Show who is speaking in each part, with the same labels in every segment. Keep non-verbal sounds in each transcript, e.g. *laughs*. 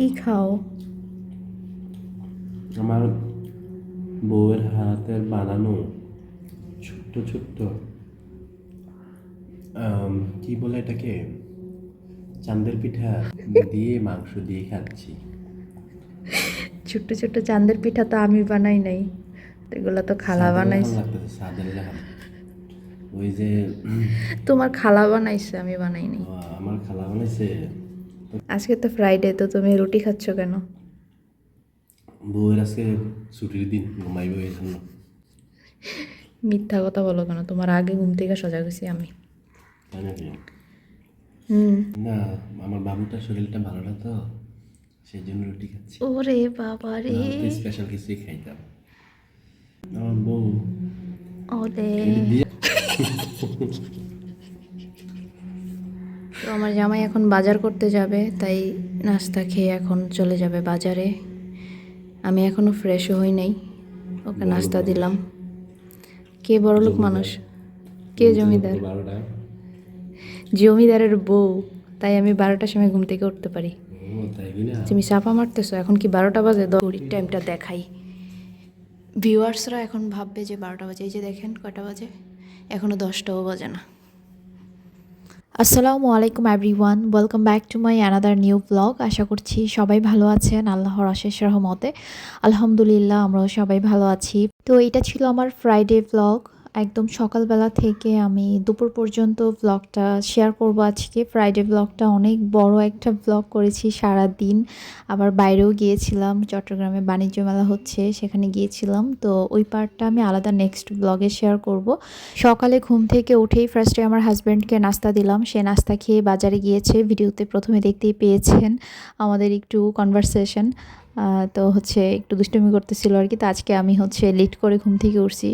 Speaker 1: কি খাও?
Speaker 2: আমার বউয়ের হাতের বানানো ছোট্ট ছোট্ট কি বলে এটাকে? চান্দের পিঠা দিয়ে মাংস দিয়ে খাচ্ছি।
Speaker 1: ছোট্ট ছোট্ট চাঁদের পিঠা তো আমি বানাই নাই। এগুলো তো খালা বানাইছে।
Speaker 2: ওই যে
Speaker 1: তোমার খালা বানাইছে আমি বানাই নাই।
Speaker 2: আমার খালা বানাইছে।
Speaker 1: আজকে তো ফ্রাইডে তো তুমি রুটি খাচ্ছ কেন?
Speaker 2: বউয়ের আজকে ছুটির দিন ঘুমাইব এই জন্য।
Speaker 1: মিথ্যা কথা বলো কেন? তোমার আগে ঘুম থেকে সজাগ হয়েছি আমি।
Speaker 2: না আমার বাবুটার শরীরটা ভালো না তো সেই জন্য রুটি খাচ্ছি।
Speaker 1: ওরে বাবা রে।
Speaker 2: স্পেশাল কিছুই খাইতাম। আমার বউ
Speaker 1: ওরে। *laughs* তো আমার জামাই এখন বাজার করতে যাবে তাই নাস্তা খেয়ে এখন চলে যাবে বাজারে। আমি এখনও ফ্রেশও হই নাই ওকে নাস্তা দিলাম। কে বড়লোক মানুষ? কে জমিদার জমিদারের বউ তাই আমি বারোটার সময় ঘুম থেকে উঠতে পারি। তুমি চাপা মারতেছো এখন কি বারোটা বাজে? দৌড়ির টাইমটা দেখাই। ভিউয়ার্সরা এখন ভাববে যে বারোটা বাজে এই যে দেখেন কটা বাজে? এখনও দশটাও বাজে না। আসসালামু আলাইকুম everyone welcome back to my another new blog আশা করছি সবাই ভালো আছেন, আল্লাহর অশেষ রহমতে। আলহামদুলিল্লাহ, আমরাও সবাই ভালো আছি। তো এটা ছিল আমার ফ্রাইডে ব্লগ একদম সকালবেলা থেকে আমি দুপুর পর্যন্ত ব্লগটা শেয়ার করব আজকে। ফ্রাইডে ব্লগটা অনেক বড় একটা ব্লগ করেছি সারা দিন আবার বাইরেও গিয়েছিলাম, চট্টগ্রামে বাণিজ্য মেলা হচ্ছে, সেখানে গিয়েছিলাম। তো ওই পার্টটা আমি আলাদা নেক্সট ব্লগে শেয়ার করব। সকালে ঘুম থেকে উঠেই ফার্স্টে আমার হাজব্যান্ডকে নাস্তা দিলাম। সে নাস্তা খেয়ে বাজারে গিয়েছে, ভিডিওতে প্রথমে দেখতেই পেয়েছেন আমাদের একটু কনভারসেশন তো হচ্ছে একটু দুষ্টুমি করতেছিল আর কি। তো আজকে আমি হচ্ছে লেট করে ঘুম থেকে উঠছি।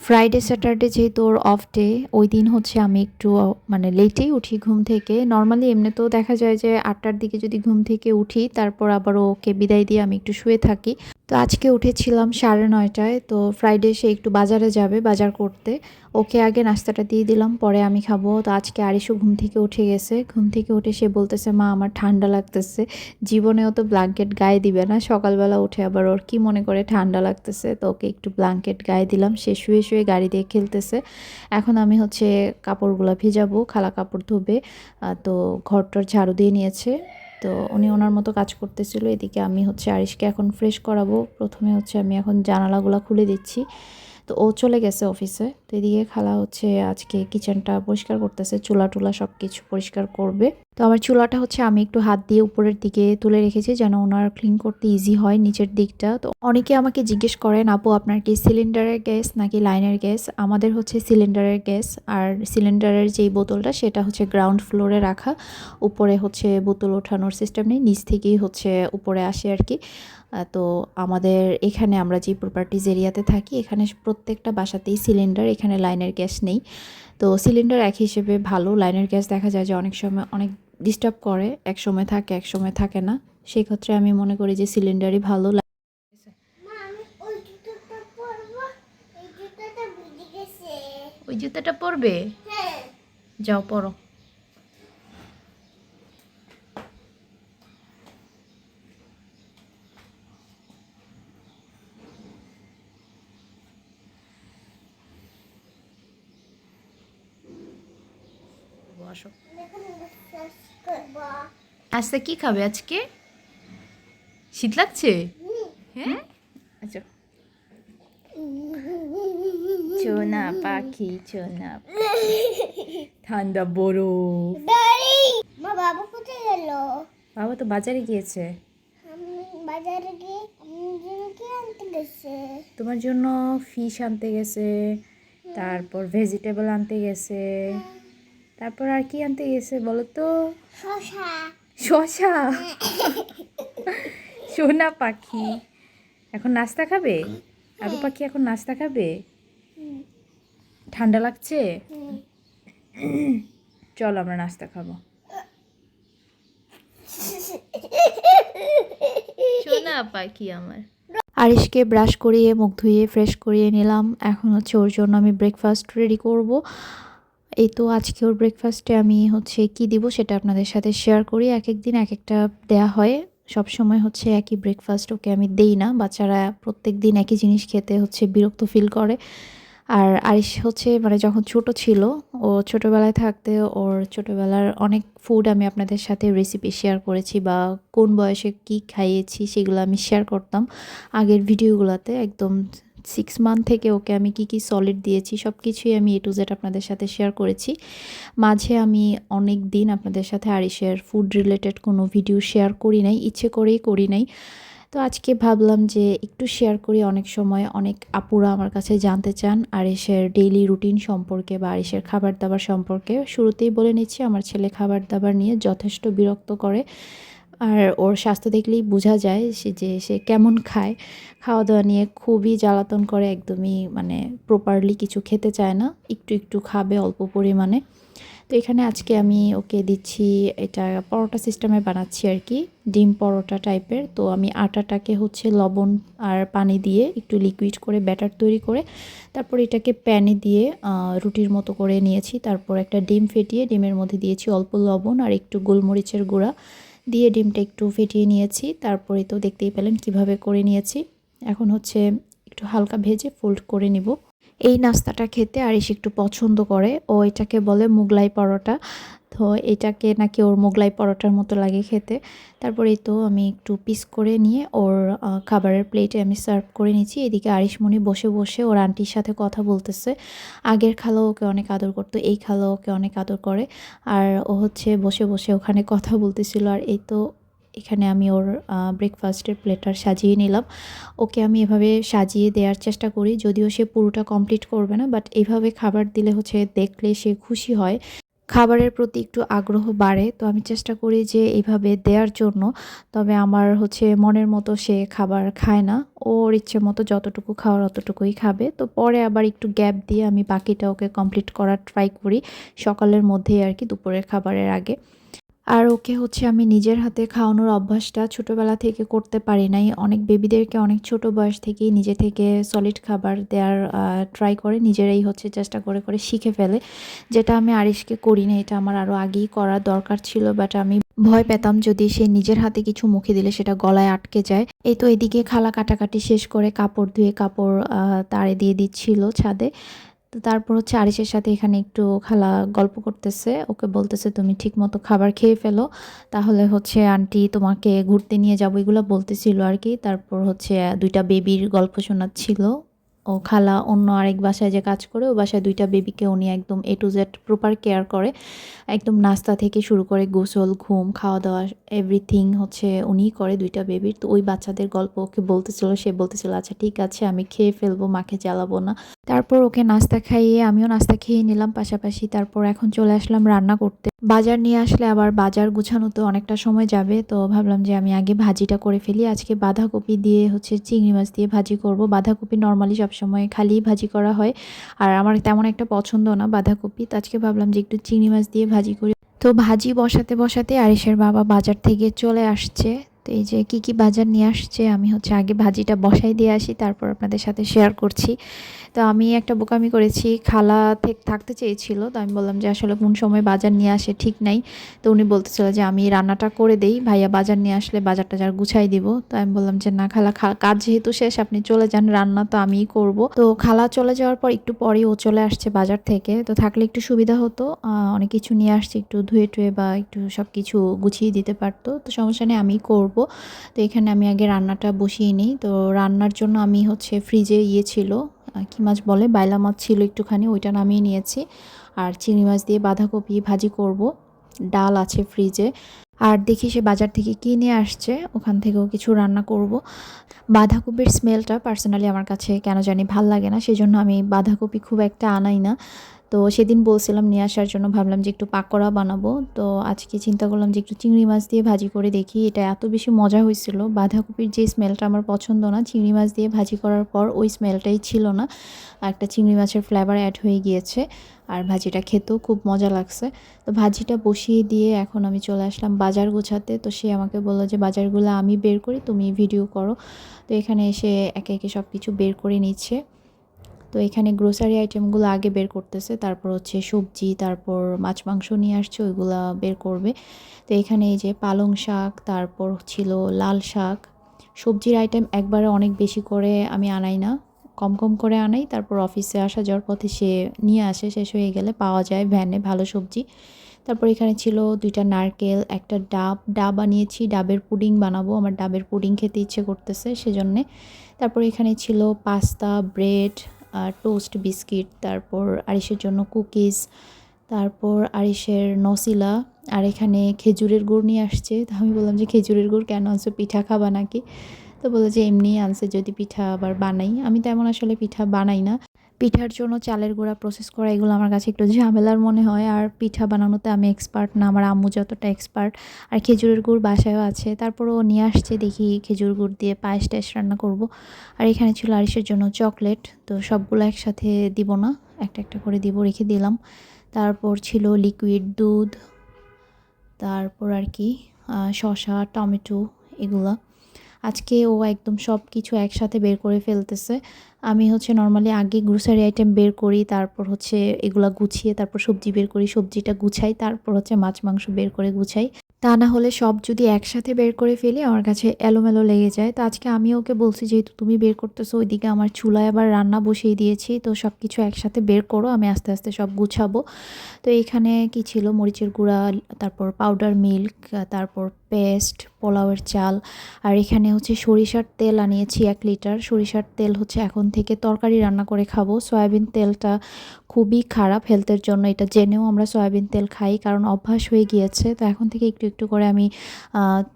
Speaker 1: ফ্রাইডে স্যাটারডে যেহেতু ওর অফ ডে ওই দিন হচ্ছে আমি একটু মানে লেটেই উঠি ঘুম থেকে। নর্মালি এমনিতেও দেখা যায় যে আটটার দিকে যদি ঘুম থেকে উঠি, তারপর আবার ওকে বিদায় দিয়ে আমি একটু শুয়ে থাকি। তো আজকে উঠেছিলাম সাড়ে নয়টায়, তো ফ্রাইডে সে একটু বাজারে যাবে, বাজার করতে। ওকে আগে নাস্তাটা দিয়ে দিলাম, পরে আমি খাব। তো আজকে আরিশও ঘুম থেকে উঠে গেছে। ঘুম থেকে উঠে সে বলতেছে, মা, আমার ঠান্ডা লাগতেছে। জীবনেও তো ব্ল্যাঙ্কেট গায়ে দিবে না। সকালবেলা উঠে আবার ওর কি মনে করে ঠান্ডা লাগতেছে? তো ওকে একটু ব্ল্যাঙ্কেট গায়ে দিলাম। সে শুয়ে শুয়ে গাড়ি দিয়ে খেলতেছে। এখন আমি হচ্ছে কাপড়গুলো ভিজাবো, খালা কাপড় ধোবে। তো ঘরটার ঝাড়ু দিয়ে নিয়েছে। তো উনি ওনার মতো কাজ করতেছিল। এদিকে আমি হচ্ছে আরিশকে এখন ফ্রেশ করাবো। প্রথমে হচ্ছে আমি এখন জানালাগুলো খুলে দিচ্ছি। তো ও চলে গেছে অফিসে তো এদিকে খালা হচ্ছে আজকে কিচেনটা পরিষ্কার করতেছে। চুলা টুলা সব কিছু পরিষ্কার করবে। তো আমার চুলাটা হচ্ছে আমি একটু হাত দিয়ে উপরের দিকে তুলে রেখেছি যেন ওনার ক্লিন করতে ইজি হয় নিচের দিকটা। তো অনেকে আমাকে জিজ্ঞেস করেন, আপু, আপনার কি সিলিন্ডারের গ্যাস নাকি লাইনের গ্যাস আমাদের হচ্ছে সিলিন্ডারের গ্যাস আর সিলিন্ডারের যেই বোতলটা সেটা হচ্ছে গ্রাউন্ড ফ্লোরে রাখা। উপরে হচ্ছে বোতল ওঠানোর সিস্টেম নেই, নিচ থেকেই হচ্ছে উপরে আসে আর কি তো আমাদের এখানে আমরা যে প্রপার্টিজ এরিয়াতে থাকি, এখানে প্রত্যেকটা বাসাতেই সিলিন্ডার এখানে লাইনের গ্যাস নেই। তো সিলিন্ডার এক হিসেবে ভালো লাইনের গ্যাস দেখা যায় যে অনেক সময় অনেক ডিস্টার্ব করে এক সময় থাকে এক সময় থাকে না। সেই ক্ষেত্রে আমি মনে করি যে সিলিন্ডারই ভালো
Speaker 3: লাগে। ওই জুতোটা পরবো। এই জুতোটা ভিজে গেছে।
Speaker 1: ওই জুতাটা পরবে?
Speaker 3: হ্যাঁ।
Speaker 1: যাও পরো।
Speaker 3: করব
Speaker 1: আজকে কি খাবে আজকে? শীত লাগছে? হ্যাঁ? আচ্ছা। চোনা পাখি চোনা ঠান্ডা বড়
Speaker 3: মা বাবা কোথায় গেল?
Speaker 1: বাবা তো বাজারে গিয়েছে।
Speaker 3: বাজারে গিয়ে কি আনতে গেছে?
Speaker 1: তোমার জন্য ফিশ আনতে গেছে তারপর ভেজিটেবল আনতে গেছে। তারপর আর কি আনতে গেছে বলো তো
Speaker 3: শশা
Speaker 1: শশা *laughs* সোনা পাখি। এখন নাস্তা খাবে? আলু পাখি এখন নাস্তা খাবে? ঠান্ডা লাগছে? চল আমরা নাস্তা খাব। সোনা পাখি আমার। আরিশকে ব্রাশ করিয়ে মুখ ধুয়ে ফ্রেশ করিয়ে নিলাম। এখন হচ্ছে ওর জন্য আমি ব্রেকফাস্ট রেডি করব। এই তো আজকে ওর ব্রেকফাস্টে আমি হচ্ছে কি দিব সেটা আপনাদের সাথে শেয়ার করি। এক এক দিন এক একটা দেয়া হয়। সবসময় হচ্ছে একই ব্রেকফাস্ট ওকে আমি দেই না। বাচ্চারা প্রত্যেক দিন একই জিনিস খেতে হচ্ছে বিরক্ত ফিল করে। আর আরিশ হচ্ছে মানে যখন ছোট ছিল, ও ছোটোবেলায় থাকতে ওর ছোটোবেলার অনেক ফুড আমি আপনাদের সাথে রেসিপি শেয়ার করেছি বা কোন বয়সে কি খাইয়েছি সেগুলো আমি শেয়ার করতাম। আগের ভিডিওগুলোতে একদম সিক্স মান্থ থেকে ওকে আমি কি কি সলিড দিয়েছি, সব কিছুই আমি এ টু জেড আপনাদের সাথে শেয়ার করেছি। মাঝে আমি অনেক দিন আপনাদের সাথে আরিশের ফুড রিলেটেড কোনো ভিডিও শেয়ার করি নাই, ইচ্ছে করেই করি নাই। তো আজকে ভাবলাম যে একটু শেয়ার করি, অনেক সময় অনেক আপুরা আমার কাছে জানতে চান আরিশের ডেইলি রুটিন সম্পর্কে বা আরিশের খাবার দাবার সম্পর্কে। শুরুতেই বলে নিচ্ছি, আমার ছেলে খাবার দাবার নিয়ে যথেষ্ট বিরক্ত করে। আর ওর স্বাস্থ্য দেখলেই বোঝা যায় সে যে সে কেমন খায়। খাওয়া দাওয়া নিয়ে খুবই জ্বালাতন করে, একদমই মানে প্রপারলি কিছু খেতে চায় না। একটু একটু খাবে অল্প পরিমাণে। তো এখানে আজকে আমি ওকে দিচ্ছি, এটা পরোটা সিস্টেমে বানাচ্ছি আর কি, ডিম পরোটা টাইপের তো আমি আটাটাকে হচ্ছে লবণ আর পানি দিয়ে একটু লিকুইড করে ব্যাটার তৈরি করে, তারপর এটাকে প্যানে দিয়ে রুটির মতো করে নিয়েছি। তারপর একটা ডিম ফেটিয়ে ডিমের মধ্যে দিয়েছি অল্প লবণ আর একটু গোলমরিচের গুঁড়া। দিয়ে ডিমটা একটু ফেটিয়ে নিয়েছি, তারপরে তো দেখতেই পেলেন কীভাবে করে নিয়েছি। এখন হচ্ছে একটু হালকা ভেজে ফোল্ড করে নিব। এই নাস্তাটা খেতে আরিশ একটু পছন্দ করে। ও এটাকে বলে মুগলাই পরোটা। তো এটাকে নাকি ওর মোগলাই পরোটার মতো লাগে খেতে। তারপরে তো আমি একটু পিস করে নিয়ে ওর খাবারের প্লেটে আমি সার্ভ করে নিচ্ছি। এদিকে আরিশমণি বসে বসে ওর আন্টির সাথে কথা বলতেছে। আগের খালো ওকে অনেক আদর করতো, এই খালো ওকে অনেক আদর করে। আর ও হচ্ছে বসে বসে ওখানে কথা বলতেছিল। আর এই তো এখানে আমি ওর ব্রেকফাস্টের প্লেটার সাজিয়ে নিলাম। ওকে আমি এভাবে সাজিয়ে দেওয়ার চেষ্টা করি। যদিও সে পুরোটা কমপ্লিট করবে না বাট এইভাবে খাবার দিলে হচ্ছে দেখলে সে খুশি হয়। খাবারের প্রতি একটু আগ্রহ বাড়ে, তো আমি চেষ্টা করি যে এইভাবে দেওয়ার জন্য। তবে আমার হচ্ছে মনের মতো সে খাবার খায় না। ওর ইচ্ছে মতো যতটুকু খাওয়ার অতটুকুই খাবে। তো পরে আবার একটু গ্যাপ দিয়ে আমি বাকিটা ওকে কমপ্লিট করার ট্রাই করি সকালের মধ্যেই আর কি, দুপুরের খাবারের আগে। আর ওকে হচ্ছে আমি নিজের হাতে খাওয়ানোর অভ্যাসটা ছোটোবেলা থেকে করতে পারি নাই। অনেক বেবিদেরকে অনেক ছোট বয়স থেকেই নিজে থেকে সলিড খাবার দেওয়ার ট্রাই করে নিজেরাই হচ্ছে চেষ্টা করে করে শিখে ফেলে। যেটা আমি আরিশকে করি না এটা আমার আরও আগেই করা দরকার ছিল বাট আমি ভয় পেতাম যদি সে নিজের হাতে কিছু মুখে দিলে সেটা গলায় আটকে যায়। এই তো এদিকে খালা কাটাকাটি শেষ করে কাপড় ধুয়ে কাপড় তারে দিয়ে দিচ্ছিল ছাদে। তো তারপর হচ্ছে আরিসের সাথে এখানে একটু খালা গল্প করতেছে। ওকে বলতেছে, তুমি ঠিক মতো খাবার খেয়ে ফেলো। তাহলে হচ্ছে আন্টি তোমাকে ঘুরতে নিয়ে যাব। এগুলো বলতেছিল আর কি। তারপর হচ্ছে দুইটা বেবির গল্প শোনাচ্ছিল। ও খালা অন্য আরেক বাসায় যে কাজ করে, ও বাসায় দুইটা বেবিকে উনি একদম A to Z proper care করে। একদম নাস্তা থেকে শুরু করে গোসল, ঘুম খাওয়া দাওয়া এভরিথিং হচ্ছে উনিই করে দুইটা বেবির তো ওই বাচ্চাদের গল্প ওকে বলতেছিল, সে বলতেছিল আচ্ছা ঠিক আছে, আমি খেয়ে ফেলব, মাকে জ্বালাবো না। তারপর ওকে নাস্তা খাইয়ে আমিও নাস্তা খেয়ে নিলাম পাশাপাশি। তারপর এখন চলে আসলাম রান্না করতে। বাজার নিয়ে আসলে আবার বাজার গুছানোতে অনেকটা সময় যাবে, তো ভাবলাম যে আমি আগে ভাজিটা করে ফেলি। আজকে বাঁধাকপি দিয়ে হচ্ছে চিংড়ি মাছ দিয়ে ভাজি করব। বাঁধাকপি নর্মালি সবসময় খালি ভাজি করা হয়। আর আমার তেমন একটা পছন্দ না বাঁধাকপি। তো আজকে ভাবলাম যে একটু চিংড়ি মাছ দিয়ে ভাজি করি। তো ভাজি বসাতে বসাতে আরিসের বাবা বাজার থেকে চলে আসছে। তো এই যে কি কি বাজার নিয়ে আসছে, আমি হচ্ছে আগে ভাজিটা বসাই দিয়ে আসি, তারপর আপনাদের সাথে শেয়ার করছি। তো আমি একটা বোকামি করেছি, খালা থেকে থাকতে চেয়েছিল, তো আমি বললাম যে আসলে কোন সময় বাজার নিয়ে আসে ঠিক নাই। তো উনি বলতেছিল যে আমি রান্নাটা করে দেই, ভাইয়া বাজার নিয়ে আসলে বাজার টাজার গুছাই দিব। তো আমি বললাম যে না খালা কাজ যেহেতু শেষ, আপনি চলে যান, রান্না তো আমিই করব। তো খালা চলে যাওয়ার পর একটু পরেই ও চলে আসছে বাজার থেকে। তো থাকলে একটু সুবিধা হতো অনেক কিছু নিয়ে আসছে, একটু ধুয়ে টুয়ে বা একটু সব কিছু গুছিয়ে দিতে পারতো। তো সমস্যা নেই আমি করব। তো এখানে আমি আগে রান্নাটা বসিয়ে নিই। তো রান্নার জন্য আমি হচ্ছে ফ্রিজে ইয়ে ছিল কি মাছ বলে? বাইলা মাছ ছিল একটুখানি, ওইটা নামিয়ে নিয়েছি। আর চিংড়ি মাছ দিয়ে বাঁধাকপি ভাজি করব। ডাল আছে ফ্রিজে আর দেখি সে বাজার থেকে কী নিয়ে আসছে। ওখান থেকেও কিছু রান্না করব। বাঁধাকপির স্মেলটা পার্সোনালি আমার কাছে কেন জানি ভালো লাগে না, সেজন্য আমি বাঁধাকপি খুব একটা আনাই না। তো সেদিন বলছিলাম নিয়ে আসার জন্য, ভাবলাম যে একটু পাকোড়া বানাবো। তো আজকে চিন্তা করলাম যে একটু চিংড়ি মাছ দিয়ে ভাজি করে দেখি, এটা এত বেশি মজা হয়েছিল। বাঁধাকপির যে স্মেলটা আমার পছন্দ না, চিংড়ি মাছ দিয়ে ভাজি করার পর ওই স্মেলটাই ছিল না। একটা চিংড়ি মাছের ফ্লেভার অ্যাড হয়ে গিয়েছে, আর ভাজিটা খেতেও খুব মজা লাগছে। তো ভাজিটা বসিয়ে দিয়ে এখন আমি চলে আসলাম বাজার গোছাতে। তো সে আমাকে বলল যে, বাজারগুলো আমি বের করি, তুমি ভিডিও করো। তো এখানে এসে একে একে সব কিছু বের করে নিচ্ছে। তো এখানে গ্রোসারি আইটেমগুলো আগে বের করতেছে। তারপর হচ্ছে সবজি, তারপর মাছ, মাংস নিয়ে আসছে, ওইগুলা বের করবে। তো এখানে এই যে পালং শাক, তারপর ছিল লাল শাক। সবজির আইটেম একবারে অনেক বেশি করে আমি আনাই না। কম কম করে আনাই। তারপর অফিসে আসা যাওয়ার পথে সে নিয়ে আসে, শেষ হয়ে গেলে পাওয়া যায় ভ্যানে ভালো সবজি। তারপর এখানে ছিল দুইটা নারকেল, একটা ডাব। ডাব বানিয়েছি ডাবের পুডিং বানাবো। আমার ডাবের পুডিং খেতে ইচ্ছে করতেছে সেজন্যে। তারপর এখানে ছিল পাস্তা, ব্রেড টোস্ট বিস্কিট, তারপর আরিসের জন্য কুকিজ, তারপর আরিসের নসিলা, আর এখানে খেজুরের গুড় নিয়ে আসছে। তো আমি বললাম যে, খেজুরের গুড় কেন আনছো? পিঠা খাবা নাকি? তো বলে যে, এমনি আনছে, যদি পিঠা আবার বানাই। আমি তেমন আসলে পিঠা বানাই না। পিঠার জন্য চালের গুঁড়া প্রসেস করা, এগুলো আমার কাছে একটু ঝামেলার মনে হয়। আর পিঠা বানানোতে আমি এক্সপার্ট না, আমার আম্মু যতটা এক্সপার্ট আর খেজুরের গুড় বাসায়ও আছে। তারপরও নিয়ে আসছে, দেখি খেজুর গুড় দিয়ে পায়েস টায়েস রান্না করব। আর এখানে ছিল আরিসের জন্য চকলেট তো সবগুলো একসাথে দিব না। একটা একটা করে দিব, রেখে দিলাম। তারপর ছিল লিকুইড দুধ। তারপর আর কি শসা, টমেটো, এগুলা। আজকে ও একদম সব কিছু একসাথে বের করে ফেলতেছে। আমি হচ্ছে নর্মালি আগে গ্রোসারি আইটেম বের করি, তারপর হচ্ছে এগুলা গুছিয়ে, তারপর সবজি বের করি, সবজিটা গুছাই, তারপর হচ্ছে মাছ, মাংস বের করে গুছাই। তা না হলে সব যদি একসাথে বের করে ফেলি, আমার কাছে এলোমেলো লেগে যায়। তো আজকে আমি ওকে বলছি, যেহেতু তুমি বের করতেছো, ওইদিকে আমার চুলায় আবার রান্না বসিয়ে দিয়েছি, তো সব কিছু একসাথে বের করো, আমি আস্তে আস্তে সব গুছাবো। তো এইখানে কি ছিল? মরিচের গুঁড়া, তারপর পাউডার মিল্ক তারপর পেস্ট পোলাওয়ের চাল, আর এখানে হচ্ছে সরিষার তেল আনিয়েছি এক লিটার। সরিষার তেল হচ্ছে এখন থেকে তরকারি রান্না করে খাব। সয়াবিন তেলটা খুবই খারাপ হেলথের জন্য। এটা জেনেও আমরা সয়াবিন তেল খাই, কারণ অভ্যাস হয়ে গিয়েছে। তো এখন থেকে একটু একটু করে আমি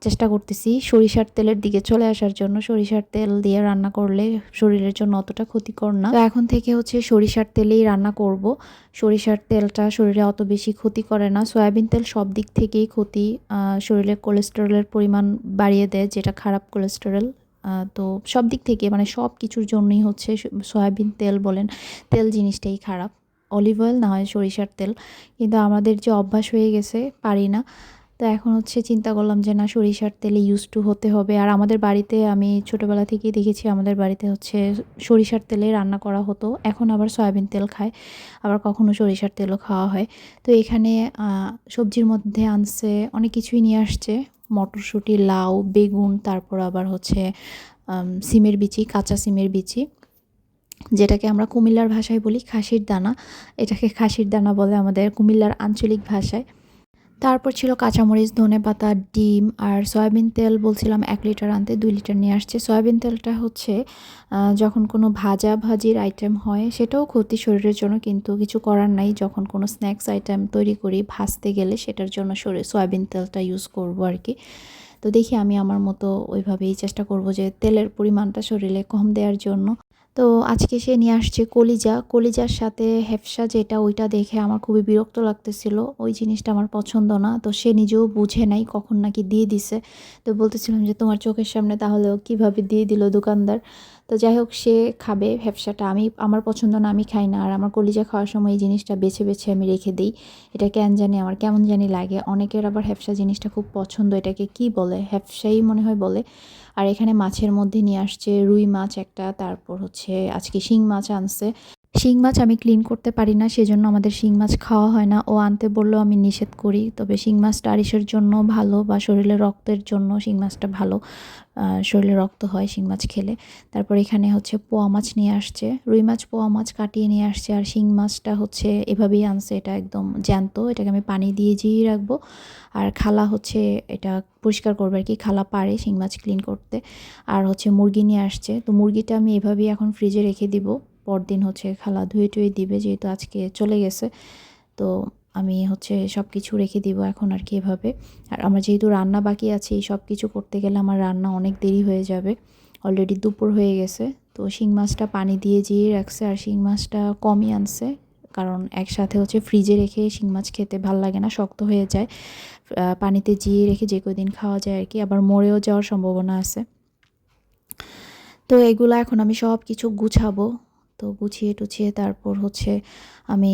Speaker 1: চেষ্টা করতেছি সরিষার তেলের দিকে চলে আসার জন্য। সরিষার তেল দিয়ে রান্না করলে শরীরের জন্য অতটা ক্ষতিকর না। তো এখন থেকে হচ্ছে সরিষার তেলেই রান্না করব। সরিষার তেলটা শরীরে অত বেশি ক্ষতি করে না। সয়াবিন তেল সব দিক থেকেই ক্ষতি শরীরে কোলেস্টেরলের পরিমাণ বাড়িয়ে দেয়, যেটা খারাপ কোলেস্টেরল তো সব দিক থেকে মানে সব কিছুর জন্যই হচ্ছে সয়াবিন তেল বলেন, তেল জিনিসটাই খারাপ। অলিভ অয়েল না হয় সরিষার তেল। কিন্তু আমাদের যে অভ্যাস হয়ে গেছে, পারি না। তো এখন হচ্ছে চিন্তা করলাম যে, না, সরিষার তেলে ইউজ টু হতে হবে। আর আমাদের বাড়িতে আমি ছোটোবেলা থেকেই দেখেছি, আমাদের বাড়িতে হচ্ছে সরিষার তেলে রান্না করা হতো। এখন আবার সয়াবিন তেল খায়, আবার কখনো সরিষার তেলও খাওয়া হয়। তো এখানে সবজির মধ্যে আনছে, অনেক কিছুই নিয়ে আসছে। মটরশুঁটি, লাউ, বেগুন, তারপর আবার হচ্ছে সিমের বিচি, কাঁচা সিমের বিচি। যেটাকে আমরা কুমিল্লার ভাষায় বলি খাসির দানা। এটাকে খাসির দানা বলে আমাদের কুমিল্লার আঞ্চলিক ভাষায়। তারপর ছিল কাঁচামরিচ, ধনে পাতা, ডিম আর সয়াবিন তেল বলছিলাম এক লিটার আনতে দুই লিটার নিয়ে আসছে। সয়াবিন তেলটা হচ্ছে যখন কোনো ভাজা ভাজির আইটেম হয় সেটাও ক্ষতি শরীরের জন্য কিন্তু কিছু করার নাই। যখন কোনো স্ন্যাক্স আইটেম তৈরি করি ভাজতে গেলে সেটার জন্য শরীর সয়াবিন তেলটা ইউজ করব আর কি তো দেখি আমি আমার মতো ওইভাবেই চেষ্টা করব যে তেলের পরিমাণটা শরীরে কম দেওয়ার জন্য। তো আজকে সে নিয়ে আসছে কলিজা। কলিজার সাথে হেফসা যেটা, ওইটা দেখে আমার খুবই বিরক্ত লাগতেছিল। ওই জিনিসটা আমার পছন্দ না। তো সে নিজেও বুঝে নাই কখন নাকি দিয়ে দিছে। তো বলতেছিলাম যে, তোমার চোখের সামনে তাহলেও কীভাবে দিয়ে দিল দোকানদার? তো যাই হোক, সে খাবে ভ্যাবসাটা আমি, আমার পছন্দ না, আমি খাই না। আর আমার কলিজা খাওয়ার সময় এই জিনিসটা বেছে বেছে আমি রেখে দিই। এটা কেন জানি, আমার কেমন জানি লাগে। অনেকের আবার হ্যাবসা জিনিসটা খুব পছন্দ। এটাকে কি বলে? হ্যাবসাই মনে হয় বলে। আর এখানে মাছের মধ্যে নিয়ে আসছে রুই মাছ একটা, তারপর হচ্ছে আজকে শিং মাছ আনছে। শিং মাছ আমি ক্লিন করতে পারি না, সেজন্য আমাদের শিং মাছ খাওয়া হয় না। ও আনতে বললেও আমি নিষেধ করি। তবে শিং মাছটা আরিসের জন্য ভালো বা শরীরে রক্তের জন্য শিং মাছটা ভালো। শরীরে রক্ত হয় শিং মাছ খেলে। তারপর এখানে হচ্ছে পোয়া মাছ নিয়ে আসছে। রুই মাছ, পোয়া মাছ কাটিয়ে নিয়ে আসছে। আর শিং মাছটা হচ্ছে এভাবেই আনছে। এটা একদম জ্যান্ত। এটাকে আমি পানি দিয়ে জিয়ে রাখব। আর খালা হচ্ছে এটা পরিষ্কার করবে আর কি। খালা পারে শিং মাছ ক্লিন করতে। আর হচ্ছে মুরগি নিয়ে আসছে। তো মুরগিটা আমি এভাবেই এখন ফ্রিজে রেখে দিব। পরদিন হচ্ছে খালা ধুয়ে টুয়ে দিবে, যেহেতু আজকে চলে গেছে। তো আমি হচ্ছে সব কিছু রেখে দিব এখন আর কি এভাবে। আর আমার যেহেতু রান্না বাকি আছে, এই সব কিছু করতে গেলে আমার রান্না অনেক দেরি হয়ে যাবে। অলরেডি দুপুর হয়ে গেছে, তো শিং মাছটা পানি দিয়ে জিয়ে রাখছে, আর শিং মাছটা কমই আনছে। কারণ একসাথে হচ্ছে ফ্রিজে রেখে শিং মাছ খেতে ভালো লাগে না, শক্ত হয়ে যায়। পানিতে জিয়ে রেখে যে কদিন খাওয়া যায় আর কি, আবার মরেও যাওয়ার সম্ভাবনা আছে। তো এগুলো এখন আমি সব কিছু গুছাবো। তো গুছিয়ে টুছিয়ে তারপর হচ্ছে আমি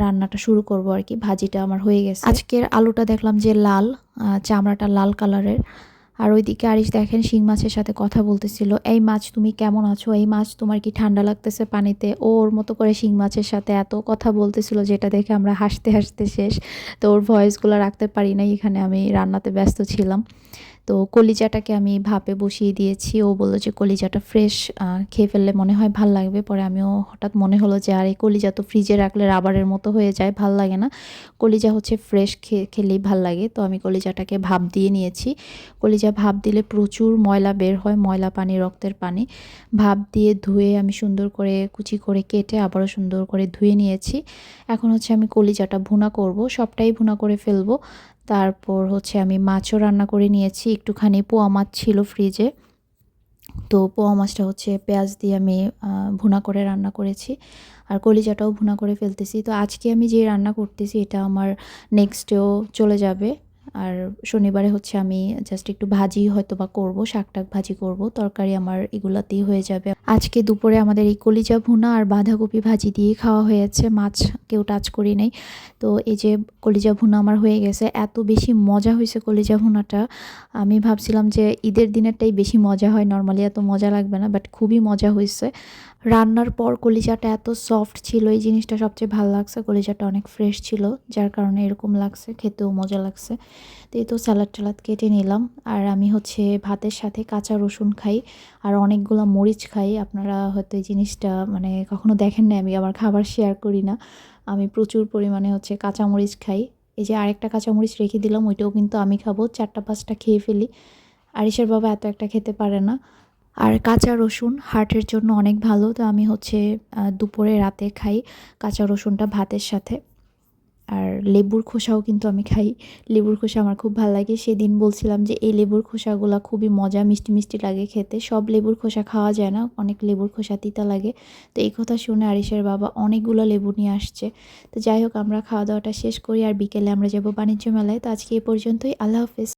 Speaker 1: রান্নাটা শুরু করব আর কি। ভাজিটা আমার হয়ে গেছে। আজকের আলুটা দেখলাম যে লাল চামড়াটা লাল কালারের। আর ওইদিকে আরিশ দেখেন শিং মাছের সাথে কথা বলতেছিল, এই মাছ তুমি কেমন আছো? এই মাছ তোমার কি ঠান্ডা লাগতেছে পানিতে? ওর মতো করে শিং মাছের সাথে এত কথা বলতেছিল যেটা দেখে আমরা হাসতে হাসতে শেষ। তো ওর ভয়েসগুলো রাখতে পারি নাই, এখানে আমি রান্নাতে ব্যস্ত ছিলাম। তো কলিজাটাকে আমি ভাপে বসিয়ে দিয়েছি। ও বলল যে কলিজাটা ফ্রেশ খেয়ে ফেললে মনে হয় ভালো লাগবে। পরে আমিও হঠাৎ মনে হলো যে, আর এই কলিজা তো ফ্রিজে রাখলে রাবারের মতো হয়ে যায়, ভালো লাগে না। কলিজা হচ্ছে ফ্রেশ খেলেই ভালো লাগে। তো আমি কলিজাটাকে ভাপ দিয়ে নিয়েছি। কলিজা ভাপ দিলে প্রচুর ময়লা বের হয়, ময়লা পানি, রক্তের পানি। ভাপ দিয়ে ধুয়ে আমি সুন্দর করে কুচি করে কেটে আবারও সুন্দর করে ধুয়ে নিয়েছি। এখন হচ্ছে আমি কলিজাটা ভুনা করব। সবটাই ভুনা করে ফেলব। তারপর হচ্ছে আমি মাছও রান্না করে নিয়েছি। একটুখানি পোয়া মাছ ছিল ফ্রিজে তো পোয়া মাছটা হচ্ছে পেঁয়াজ দিয়ে আমি ভুনা করে রান্না করেছি। আর কলিজাটাও ভুনা করে ফেলতেছি। তো আজকে আমি যে রান্না করতেছি, এটা আমার নেক্সট ডেও চলে যাবে। আর শনিবারে হচ্ছে আমি জাস্ট একটু ভাজি হয়তো বা করব শাক টাক ভাজি করব, তরকারি আমার এগুলাতেই হয়ে যাবে। আজকে দুপুরে আমাদের এই কলিজা ভুনা আর বাঁধাকপি ভাজি দিয়ে খাওয়া হয়েছে, মাছ কেউ টাচ করি নাই। তো এই যে কলিজা ভুনা আমার হয়ে গেছে, এত বেশি মজা হয়েছে কলিজা ভুনাটা। আমি ভাবছিলাম যে ঈদের দিনেরটাই বেশি মজা হয় নর্মালি এত মজা লাগবে না বাট খুবই মজা হয়েছে। রান্নার পর কলিজাটা এত সফট ছিল, এই জিনিসটা সবচেয়ে ভালো লাগছে, কলিজাটা অনেক ফ্রেশ ছিল, যার কারণে এরকম লাগছে, খেতেও মজা লাগছে। তো এই তো স্যালাড ট্যালাড কেটে নিলাম। আর আমি হচ্ছে ভাতের সাথে কাঁচা রসুন খাই আর অনেকগুলো মরিচ খাই। আপনারা হয়তো এই জিনিসটা মানে কখনো দেখেন না আমি আমার খাবার শেয়ার করি না। আমি প্রচুর পরিমাণে হচ্ছে কাঁচা মরিচ খাই। এই যে আরেকটা কাঁচামরিচ রেখে দিলাম, ওইটাও কিন্তু আমি খাব। চারটা পাঁচটা খেয়ে ফেলি। আরিসের বাবা এত একটা খেতে পারে না। আর কাঁচা রসুন হার্টের জন্য অনেক ভালো। তো আমি হচ্ছে দুপুরে রাতে খাই কাঁচা রসুনটা ভাতের সাথে। আর লেবুর খোসাও কিন্তু আমি খাই। লেবুর খোসা আমার খুব ভালো লাগে। সেদিন বলছিলাম যে, এই লেবুর খোসাগুলো খুবই মজা, মিষ্টি মিষ্টি লাগে খেতে। সব লেবুর খোসা খাওয়া যায় না, অনেক লেবুর খোসা তিতা লাগে। তো এই কথা শুনে আরিসের বাবা অনেকগুলো লেবু নিয়ে আসছে। তো যাই হোক, আমরা খাওয়া দাওয়াটা শেষ করি আর বিকেলে আমরা যাব বাণিজ্য মেলায়। তো আজকে এই পর্যন্তই। আল্লাহ হাফেজ।